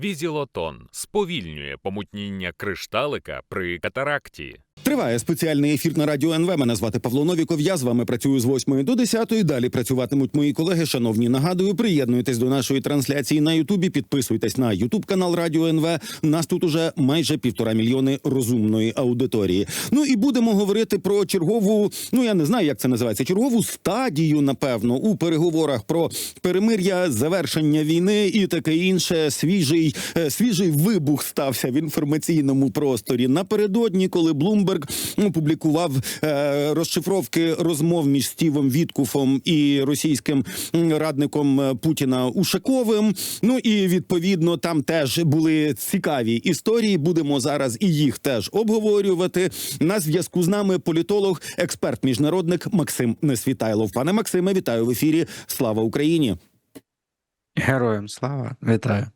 Візілотон сповільнює помутніння кришталика при катаракті. Триває спеціальний ефір на радіо НВ. Мене звати Павло Новіков. Я з вами працюю з 8 до 10. Далі працюватимуть мої колеги. Шановні, нагадую, приєднуйтесь до нашої трансляції на Ютубі. Підписуйтесь на Ютуб канал Радіо НВ. Нас тут уже майже півтора мільйони розумної аудиторії. Ну і будемо говорити про чергову. Ну я не знаю, як це називається. Чергову стадію, напевно, у переговорах про перемир'я, завершення війни і таке інше. Свіжий е, свіжий вибух стався в інформаційному просторі напередодні, коли Блумберг опублікував е, розшифровки розмов між Стівом Віткуфом і російським радником е, Путіна Ушаковим. Ну і відповідно там теж були цікаві історії. Будемо зараз і їх теж обговорювати. На зв'язку з нами політолог, експерт, міжнародник Максим Несвітайлов. Пане Максиме, вітаю в ефірі. Слава Україні! Героям слава, вітаю.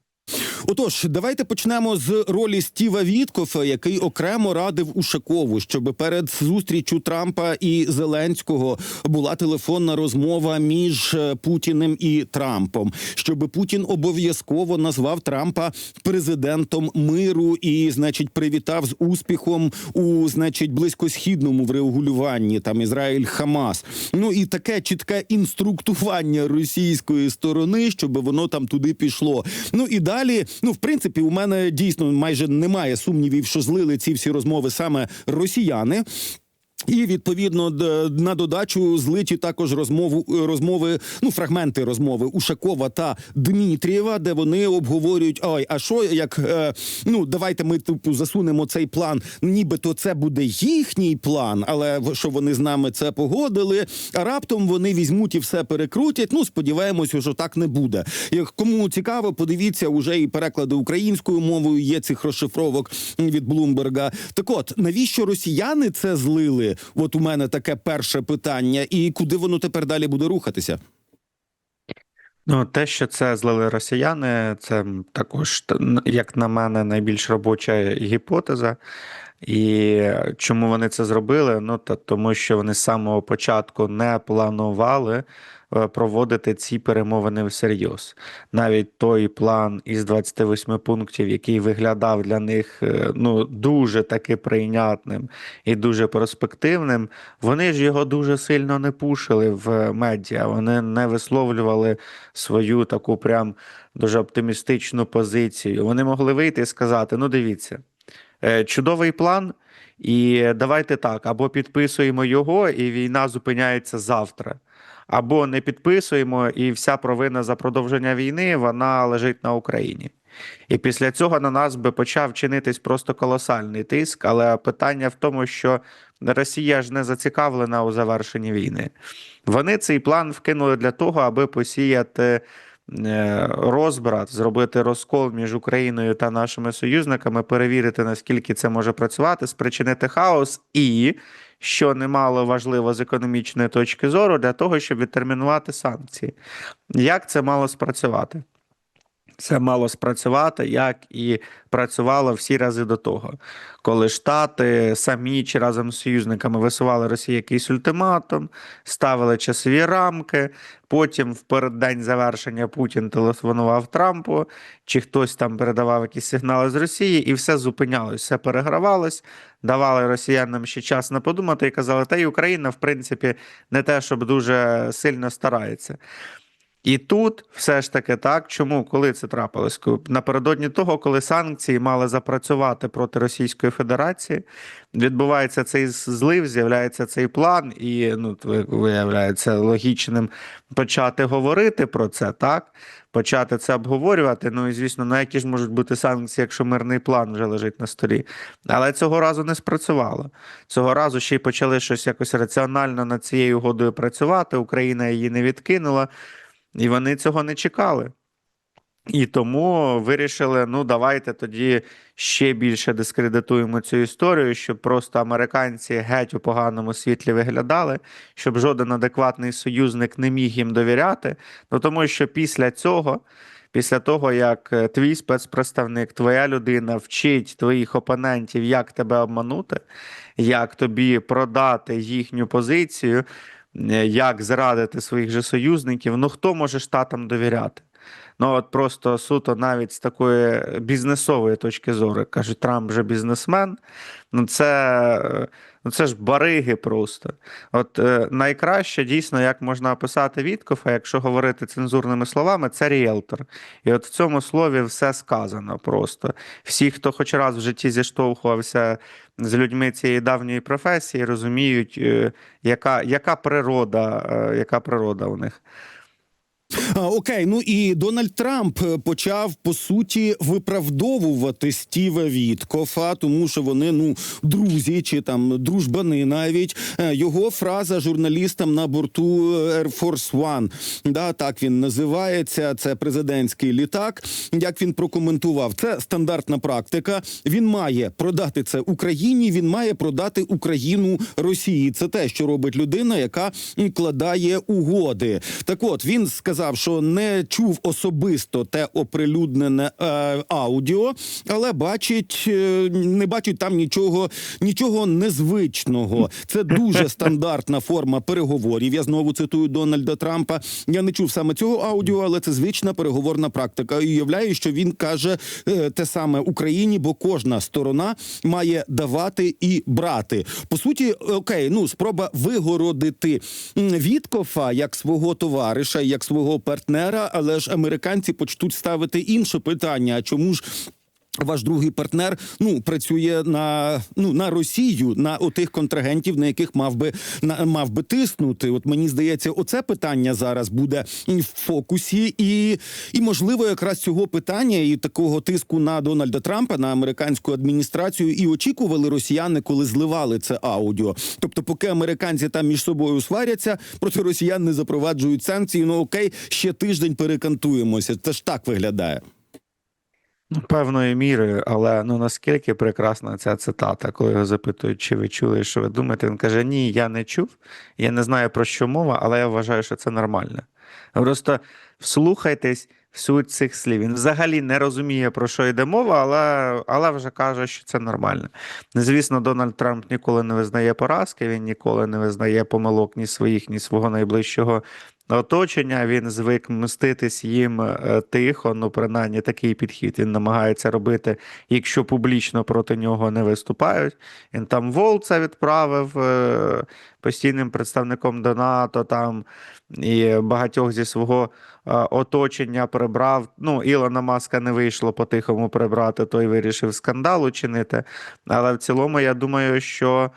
Отож, давайте почнемо з ролі Стіва Віткофа, який окремо радив Ушакову, щоб перед зустрічю Трампа і Зеленського була телефонна розмова між е, Путіним і Трампом, щоб Путін обов'язково назвав Трампа президентом миру і, значить, привітав з успіхом у значить близькосхідному врегулюванні там Ізраїль Хамас. Ну і таке чітке інструктування російської сторони, щоб воно там туди пішло. Ну і далі, ну в принципі, у мене дійсно майже немає сумнівів, що злили ці всі розмови саме росіяни. І відповідно на додачу злиті також розмову розмови, ну фрагменти розмови Ушакова та Дмитрієва, де вони обговорюють: ой, а що як е, ну давайте ми типу засунемо цей план, нібито це буде їхній план, але що вони з нами це погодили. А раптом вони візьмуть і все перекрутять. Ну сподіваємося, що так не буде. Як кому цікаво, подивіться уже і переклади українською мовою. Є цих розшифровок від Блумберга. Так от навіщо росіяни це злили? От у мене таке перше питання, і куди воно тепер далі буде рухатися? Ну, те, що це злили росіяни, це також, як на мене, найбільш робоча гіпотеза. І чому вони це зробили? Ну, та тому що вони з самого початку не планували проводити ці перемовини всерйоз. Навіть той план із 28 пунктів, який виглядав для них е, ну, дуже таки прийнятним і дуже перспективним, вони ж його дуже сильно не пушили в медіа. Вони не висловлювали свою таку прям дуже оптимістичну позицію. Вони могли вийти і сказати: ну, дивіться, е, чудовий план, і давайте так, або підписуємо його, і війна зупиняється завтра. Або не підписуємо, і вся провина за продовження війни вона лежить на Україні. І після цього на нас би почав чинитись просто колосальний тиск. Але питання в тому, що Росія ж не зацікавлена у завершенні війни. Вони цей план вкинули для того, аби посіяти е, розбрат, зробити розкол між Україною та нашими союзниками, перевірити, наскільки це може працювати, спричинити хаос і, що немало важливо з економічної точки зору, для того, щоб відтермінувати санкції. Як це мало спрацювати? Це мало спрацювати, як і працювало всі рази до того, коли Штати самі чи разом з союзниками висували Росії якийсь ультиматум, ставили часові рамки. Потім, в переддень завершення, Путін телефонував Трампу, чи хтось там передавав якісь сигнали з Росії, і все зупинялось, все перегравалось, давали росіянам ще час на подумати і казали, та й Україна, в принципі, не те, щоб дуже сильно старається. І тут все ж таки так. Чому коли це трапилось? Напередодні того, коли санкції мали запрацювати проти Російської Федерації, відбувається цей злив, з'являється цей план, і ну виявляється логічним почати говорити про це, так почати це обговорювати. Ну і звісно, на які ж можуть бути санкції, якщо мирний план вже лежить на столі. Але цього разу не спрацювало. Цього разу ще й почали щось якось раціонально над цією угодою працювати. Україна її не відкинула. І вони цього не чекали. І тому вирішили: ну, давайте тоді ще більше дискредитуємо цю історію, щоб просто американці геть у поганому світлі виглядали, щоб жоден адекватний союзник не міг їм довіряти. Ну тому що після цього. Після того, як е, твій спецпредставник, твоя людина вчить твоїх опонентів, як тебе обманути, як тобі продати їхню позицію, як зрадити своїх же союзників, ну хто може штатам довіряти? Ну от просто суто навіть з такої бізнесової точки зору, кажуть, Трамп вже бізнесмен. Ну це, е, ну це ж бариги просто. От е, найкраще дійсно, як можна описати Віткофа, якщо говорити цензурними словами, це ріелтор. І от в цьому слові все сказано просто. Всі, хто хоч раз в житті зіштовхувався з людьми цієї давньої професії, розуміють, е, яка, яка природа, е, яка природа у них. Окей, ну і Дональд Трамп е, почав по суті виправдовувати Стіва Віткофа, тому що вони ну друзі чи там дружбани навіть. Е, Його фраза журналістам на борту е, Air Force One, да, так він називається. Це президентський літак. Як він прокоментував, це стандартна практика. Він має продати це Україні. Він має продати Україну Росії. Це те, що робить людина, яка укладає угоди. Так от він сказав, що не чув особисто те оприлюднене е, аудіо, але бачить, е, не бачить там нічого, нічого незвичного. Це дуже стандартна форма переговорів. Я знову цитую Дональда Трампа. Я не чув саме цього аудіо, але це звична переговорна практика. І уявляю, що він каже е, те саме Україні, бо кожна сторона має давати і брати. По суті, окей, ну спроба вигородити Віткофа як свого товариша, як свого партнера, але ж американці почнуть ставити інше питання: чому ж? Ваш другий партнер ну працює на ну на Росію, на отих контрагентів, на яких мав би на мав би тиснути. От мені здається, оце питання зараз буде в фокусі, і, і можливо, якраз цього питання і такого тиску на Дональда Трампа на американську адміністрацію і очікували росіяни, коли зливали це аудіо. Тобто, поки американці там між собою сваряться, проти росіян не запроваджують санкції. Ну окей, ще тиждень перекантуємося. Це ж так виглядає. Ну, певною мірою, але ну наскільки прекрасна ця цитата, коли його запитують, чи ви чули, що ви думаєте, він каже: Ні, я не чув, я не знаю про що мова, але я вважаю, що це нормально. Просто вслухайтесь в суть цих слів. Він взагалі не розуміє, про що йде мова, але, але вже каже, що це нормально. Звісно, Дональд Трамп ніколи не визнає поразки, він ніколи не визнає помилок ні своїх, ні свого найближчого оточення. Він звик мститись їм е, тихо, ну принаймні такий підхід він намагається робити, якщо публічно проти нього не виступають. Він там Волца відправив е, постійним представником до НАТО, там і багатьох зі свого е, оточення прибрав. Ну, Ілона Маска не вийшло по-тихому прибрати, той вирішив скандал учинити. Але в цілому, я думаю, що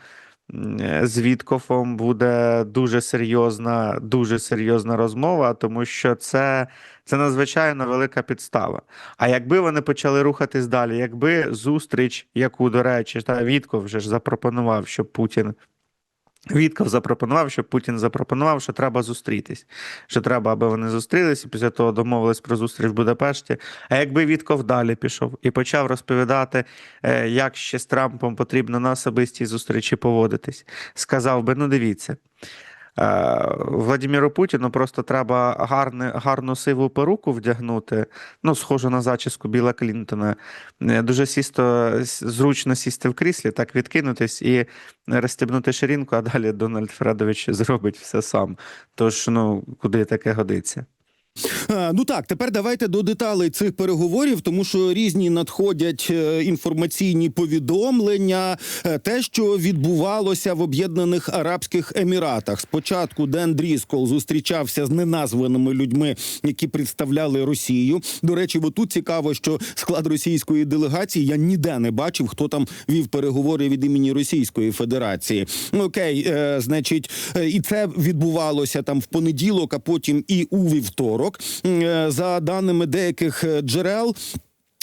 з Віткофом буде дуже серйозна, дуже серйозна розмова, тому що це, це надзвичайно велика підстава. А якби вони почали рухатись далі, якби зустріч, яку, до речі, та Вітков вже ж запропонував, щоб Путін. Вітков запропонував, що Путін запропонував, що треба зустрітись. Що треба, аби вони зустрілись, і після того домовились про зустріч в Будапешті. А якби Вітков далі пішов і почав розповідати, е, як ще з Трампом потрібно на особистій зустрічі поводитись, сказав би: ну дивіться. Е, Владимиру Путіну просто треба гарне, гарну сиву перуку вдягнути, ну, схожу на зачіску Біла Клінтона. Е, Дуже сісто, зручно сісти в кріслі, так відкинутись і розстібнути ширинку, а далі Дональд Фредович зробить все сам. Тож, ну, куди таке годиться? А, Ну так, тепер давайте до деталей цих переговорів, тому що різні надходять е, інформаційні повідомлення. Е, Те, що відбувалося в Об'єднаних Арабських Еміратах. Спочатку Ден Дріскол зустрічався з неназваними людьми, які представляли Росію. До речі, отут цікаво, що склад російської делегації я ніде не бачив, хто там вів переговори від імені Російської Федерації. Окей, е, значить, е, і це відбувалося там в понеділок, а потім і у вівторок. Е, За даними деяких е, джерел.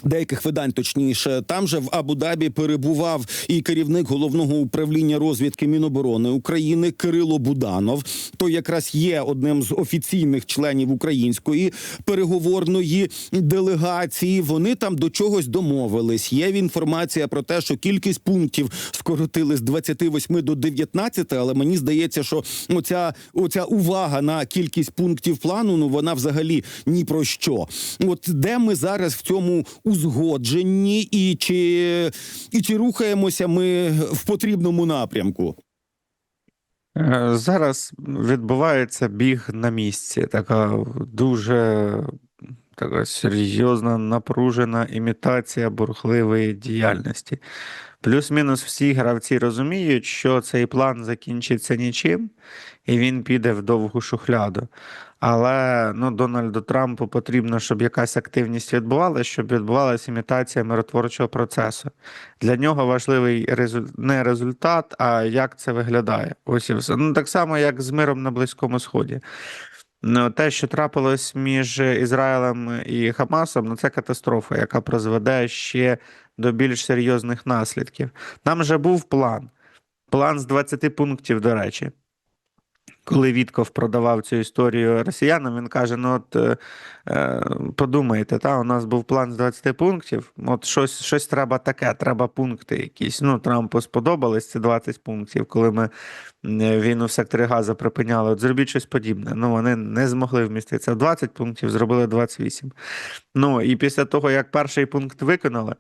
Деяких видань, точніше, там же в Абу-Дабі перебував і керівник головного управління розвідки Міноборони України Кирило Буданов. Той якраз є одним з офіційних членів української переговорної делегації. Вони там до чогось домовились. Є інформація про те, що кількість пунктів скоротили з 28 до 19, але мені здається, що оця, оця увага на кількість пунктів плану, ну вона взагалі ні про що. От де ми зараз в цьому узгодженні, і чи, і чи рухаємося ми в потрібному напрямку? Е, Зараз відбувається біг на місці. Така дуже така серйозна напружена імітація бурхливої діяльності. Плюс-мінус всі гравці розуміють, що цей план закінчиться нічим, і він піде в довгу шухляду. Але ну, Дональду Трампу потрібно, щоб якась активність відбувалася, щоб відбувалася імітація миротворчого процесу. Для нього важливий резуль... не результат, а як це виглядає. Ось і все. Ну, так само, як з миром на Близькому Сході. Ну, те, що трапилось між Ізраїлем і Хамасом, ну це катастрофа, яка призведе ще до більш серйозних наслідків. Там вже був план. План з 20 пунктів, до речі. Коли Вітков продавав цю історію росіянам, він каже: ну от е, е, подумайте, та, у нас був план з 20 пунктів, от щось, щось треба таке, треба пункти якісь. Ну, Трампу сподобались ці 20 пунктів, коли ми війну в секторі Газа припиняли. От зробіть щось подібне. Ну, вони не змогли вміститися в 20 пунктів, зробили 28. Ну, і після того, як перший пункт виконали,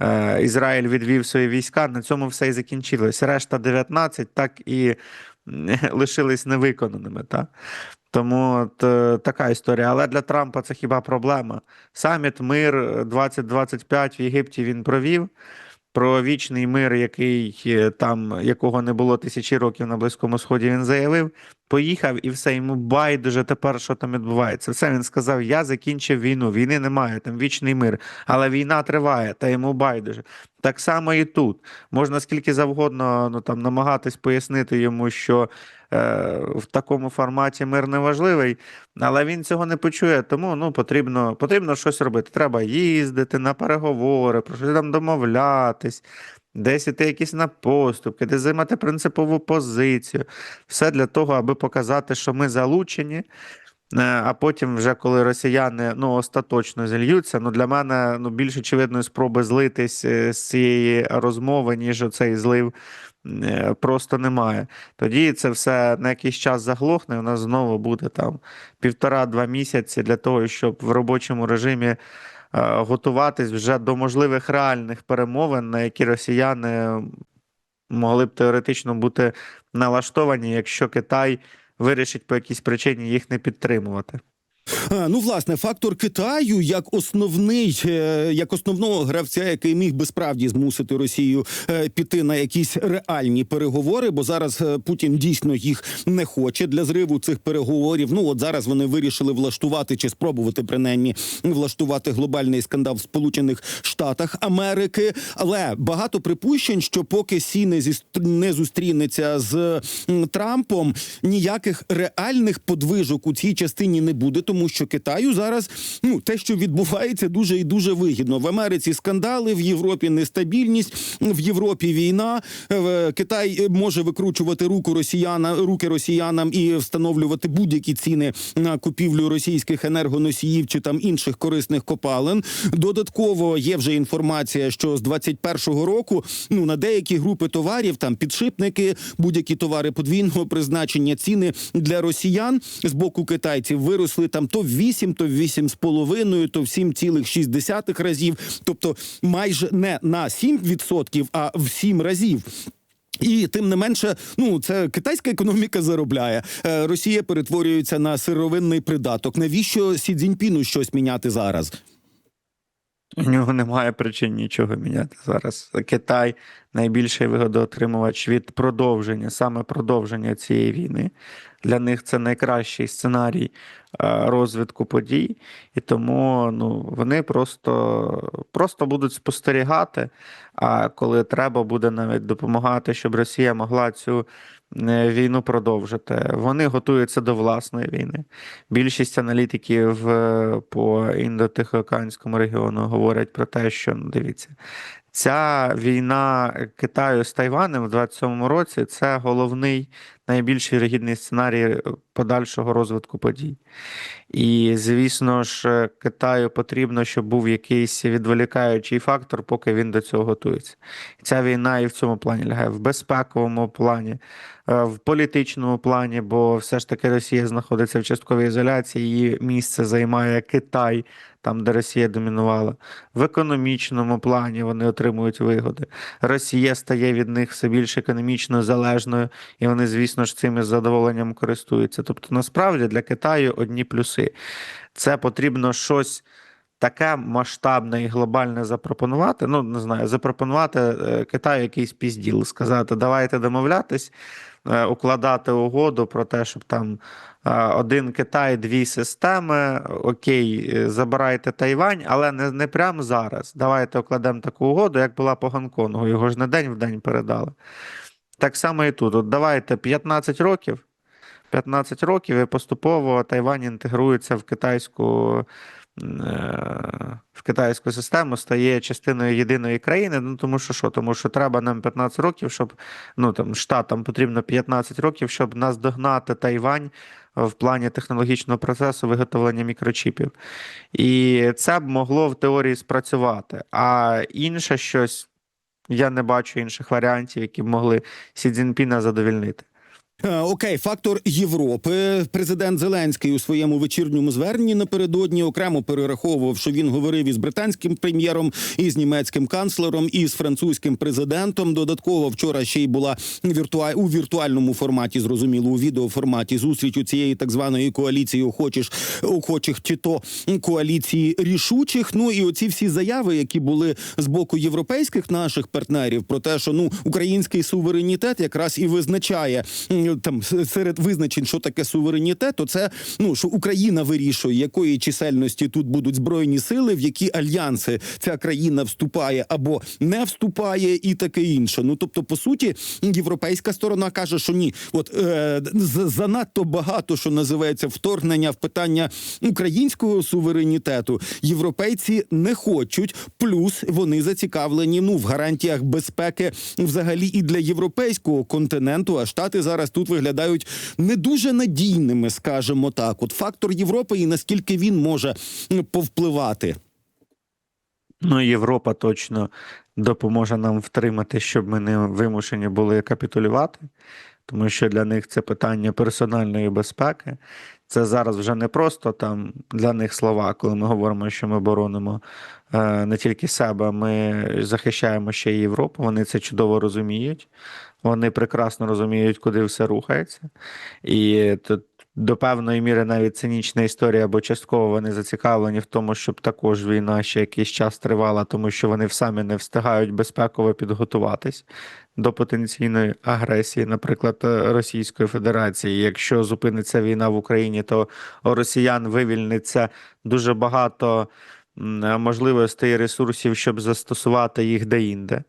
е, Ізраїль відвів свої війська, на цьому все і закінчилось. Решта 19 так і лишились невиконаними. Та? Тому от, е, така історія. Але для Трампа це хіба проблема? Саміт мир 2025 в Єгипті він провів. Про вічний мир, який е, там, якого не було тисячі років на Близькому Сході, він заявив. Поїхав і все йому байдуже тепер, що там відбувається. Все він сказав: Я закінчив війну. Війни немає, там вічний мир, але війна триває, та йому байдуже. Так само і тут можна скільки завгодно ну, там, намагатись пояснити йому, що е, в такому форматі мир не важливий, але він цього не почує. Тому ну, потрібно, потрібно щось робити. Треба їздити на переговори, про щось там домовлятись. Десь іти якісь на поступки, десь займати принципову позицію. Все для того, аби показати, що ми залучені. Е, А потім, вже коли росіяни ну, остаточно зільються, ну для мене ну, більш очевидної спроби злитись е, з цієї розмови, ніж оцей злив, е, просто немає. Тоді це все на якийсь час заглохне, у нас знову буде там півтора-два місяці для того, щоб в робочому режимі готуватись вже до можливих реальних перемовин, на які росіяни могли б теоретично бути налаштовані, якщо Китай вирішить по якійсь причині їх не підтримувати. Ну, власне, фактор Китаю як основний, е, як основного гравця, який міг би справді змусити Росію е, піти на якісь реальні переговори, бо зараз е, Путін дійсно їх не хоче для зриву цих переговорів. Ну от зараз вони вирішили влаштувати чи спробувати принаймні влаштувати глобальний скандал в Сполучених Штатах Америки. Але багато припущень, що поки Сі не зіст- не зустрінеться з Трампом, ніяких реальних подвижок у цій частині не буде, тому що Китаю зараз ну те, що відбувається, дуже і дуже вигідно. В Америці скандали, в Європі нестабільність, в Європі війна. Е, Китай може викручувати руку росіяна, руки росіянам і встановлювати будь-які ціни на купівлю російських енергоносіїв чи там інших корисних копалин. Додатково є вже інформація, що з 21-го року ну на деякі групи товарів, там підшипники, будь-які товари подвійного призначення, ціни для росіян з боку китайців виросли там то в 8, то в 8,5, то в 7,6 разів, тобто майже не на 7%, а в 7 разів. І тим не менше, ну це китайська економіка заробляє. Е, Росія перетворюється на сировинний придаток. Навіщо Сі Цзіньпіну щось міняти зараз? У нього немає причин нічого міняти зараз. Китай найбільший вигодоотримувач від продовження, саме продовження цієї війни. Для них це найкращий сценарій е, розвитку подій, і тому ну, вони просто, просто будуть спостерігати. А коли треба буде навіть допомагати, щоб Росія могла цю е, війну продовжити. Вони готуються до власної війни. Більшість аналітиків е, по індотихоокеанському регіону говорять про те, що ну, дивіться, ця війна Китаю з Тайванем в 27-му році це головний найбільш вірогідний сценарій подальшого розвитку подій. І, звісно ж, Китаю потрібно, щоб був якийсь відволікаючий фактор, поки він до цього готується. Ця війна і в цьому плані лягає в безпековому плані, е, в політичному плані, бо все ж таки Росія знаходиться в частковій ізоляції, її місце займає Китай, там, де Росія домінувала. В економічному плані вони отримують вигоди. Росія стає від них все більш економічно залежною, і вони, звісно. Звісно ж, цим із задоволенням користуються. Тобто, насправді для Китаю одні плюси. Це потрібно щось таке масштабне і глобальне запропонувати. Ну, не знаю, запропонувати е, Китаю якийсь пізділ, сказати, давайте домовлятись, е, укладати угоду про те, щоб там е, один Китай, дві системи. Окей, забирайте Тайвань, але не, не прямо зараз. Давайте укладемо таку угоду, як була по Гонконгу. Його ж не день в день передали. Так само і тут. От давайте 15 років. 15 років і поступово Тайвань інтегрується в китайську, е, в китайську систему, стає частиною єдиної країни. Ну тому що що? Тому що треба нам 15 років, щоб ну там штатам потрібно 15 років, щоб наздогнати Тайвань в плані технологічного процесу виготовлення мікрочіпів. І це б могло в теорії спрацювати. А інше щось. Я не бачу інших варіантів, які могли Сі Цзіньпіна задовільнити. Е, Окей, фактор Європи. Президент Зеленський у своєму вечірньому зверненні напередодні окремо перераховував, що він говорив із британським прем'єром, і з німецьким канцлером, і з французьким президентом. Додатково вчора ще й була віртуа... у віртуальному форматі, зрозуміло, у відеоформаті зустріч у цієї так званої коаліції охочих, охочих чи то коаліції рішучих. Ну і оці всі заяви, які були з боку європейських наших партнерів, про те, що ну український суверенітет якраз і визначає там серед визначень, що таке суверенітет, то це ну що Україна вирішує, якої чисельності тут будуть збройні сили, в які альянси ця країна вступає або не вступає, і таке інше. Ну тобто, по суті, європейська сторона каже, що ні, от е, занадто багато, що називається вторгнення в питання українського суверенітету. Європейці не хочуть, плюс вони зацікавлені ну в гарантіях безпеки взагалі і для європейського континенту. А штати зараз тут виглядають не дуже надійними, скажімо так. От фактор Європи і наскільки він може повпливати. Ну, Європа точно допоможе нам втримати, щоб ми не вимушені були капітулювати, тому що для них це питання персональної безпеки. Це зараз вже не просто там для них слова, коли ми говоримо, що ми боронимо е, не тільки себе, ми захищаємо ще й Європу. Вони це чудово розуміють. Вони прекрасно розуміють, куди все рухається. І тут до певної міри навіть цинічна історія, бо частково вони зацікавлені в тому, щоб також війна ще якийсь час тривала, тому що вони самі не встигають безпеково підготуватись до потенційної агресії, наприклад, е, Російської Федерації. Якщо зупиниться війна в Україні, то росіян вивільниться дуже багато можливостей і ресурсів, щоб застосувати їх деінде.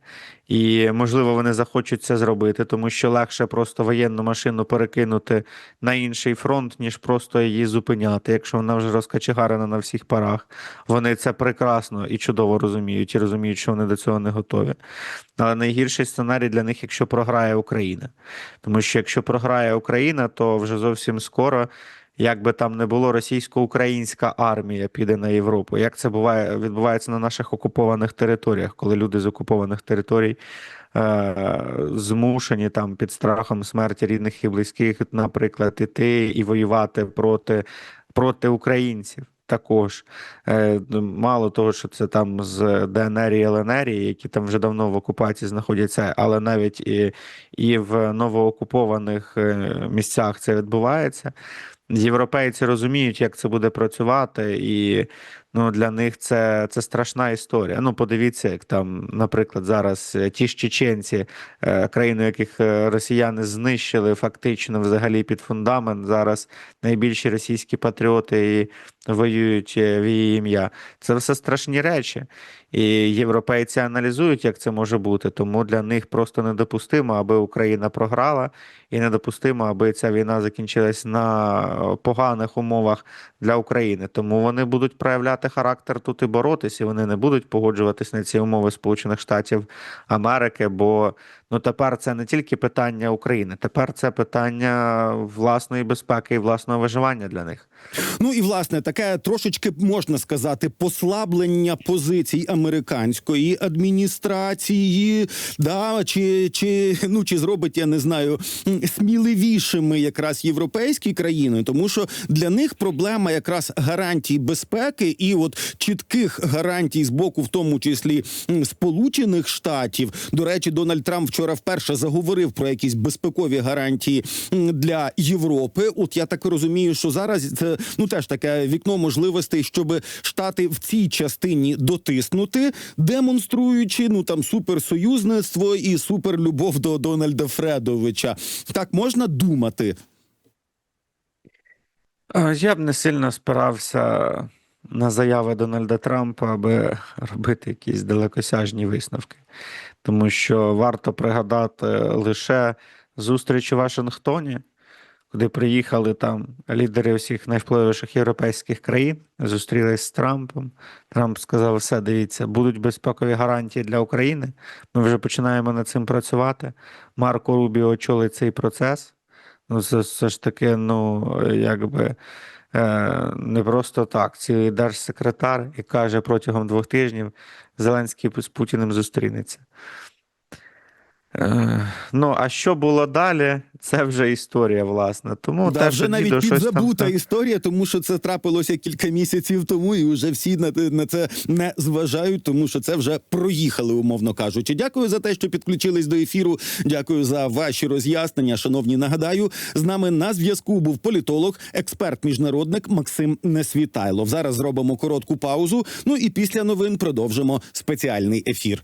І можливо вони захочуть це зробити, тому що легше просто воєнну машину перекинути на інший фронт, ніж просто її зупиняти, якщо вона вже розкачегарена на всіх парах. Вони це прекрасно і чудово розуміють, і розуміють, що вони до цього не готові. Але найгірший сценарій для них, якщо програє Україна. Тому що якщо програє Україна, то вже зовсім скоро. Як би там не було, російсько-українська армія піде на Європу. Як це буває відбувається на наших окупованих територіях, коли люди з окупованих територій е, змушені там під страхом смерті рідних і близьких, наприклад, іти і воювати проти, проти українців. Також Е, мало того, що це там з ДНР і ЛНР, які там вже давно в окупації знаходяться, але навіть і, і в новоокупованих е, місцях це відбувається. Європейці розуміють, як це буде працювати, і ну, для них це, це страшна історія. Ну, подивіться, як там, наприклад, зараз е, ті ж чеченці, е, країну яких е, росіяни знищили фактично взагалі під фундамент. Зараз найбільші російські патріоти і воюють в її ім'я. Це все страшні речі. І європейці аналізують, як це може бути. Тому для них просто недопустимо, аби Україна програла, і недопустимо, аби ця війна закінчилась на поганих умовах для України. Тому вони будуть проявляти характер тут і боротися. Вони не будуть погоджуватись на ці умови Сполучених Штатів Америки. Бо ну тепер це не тільки питання України, тепер це питання власної безпеки і власного виживання для них. Ну і власне таке трошечки можна сказати послаблення позицій американської адміністрації, да чи, чи ну чи зробить я не знаю сміливішими якраз європейські країни, тому що для них проблема якраз гарантій безпеки і от чітких гарантій з боку, в тому числі Сполучених Штатів. До речі, Дональд Трамп вчора. вперше заговорив про якісь безпекові гарантії для Європи. От я так розумію, що зараз це ну теж таке вікно можливостей, щоб штати в цій частині дотиснути, демонструючи ну там суперсоюзництво і суперлюбов до Дональда Фредовича. Так можна думати. Е, Я б не сильно спирався на заяви Дональда Трампа, аби робити якісь далекосяжні висновки. Тому що варто пригадати лише зустріч у Вашингтоні, куди приїхали там лідери всіх найвпливовіших європейських країн, зустрілись з Трампом. Трамп сказав: все, дивіться, будуть безпекові гарантії для України. Ми вже починаємо над цим працювати. Марко Рубіо очолить цей процес. Ну, це все ж таки, ну, якби е, не просто так. Цілий держсекретар і каже, протягом двох тижнів Зеленський з Путіним зустрінеться. Е, ну, а що було далі, це вже історія, власне. Тому да, те, вже навіть дідо щось там- історія, тому що це трапилося кілька місяців тому, і вже всі на, на це не зважають, тому що це вже проїхали, умовно кажучи. Дякую за те, що підключились до ефіру. Дякую за ваші роз'яснення. Шановні, нагадаю, з нами на зв'язку був політолог, експерт, міжнародник Максим Несвітайлов. Зараз зробимо коротку паузу. Ну і після новин продовжимо спеціальний ефір.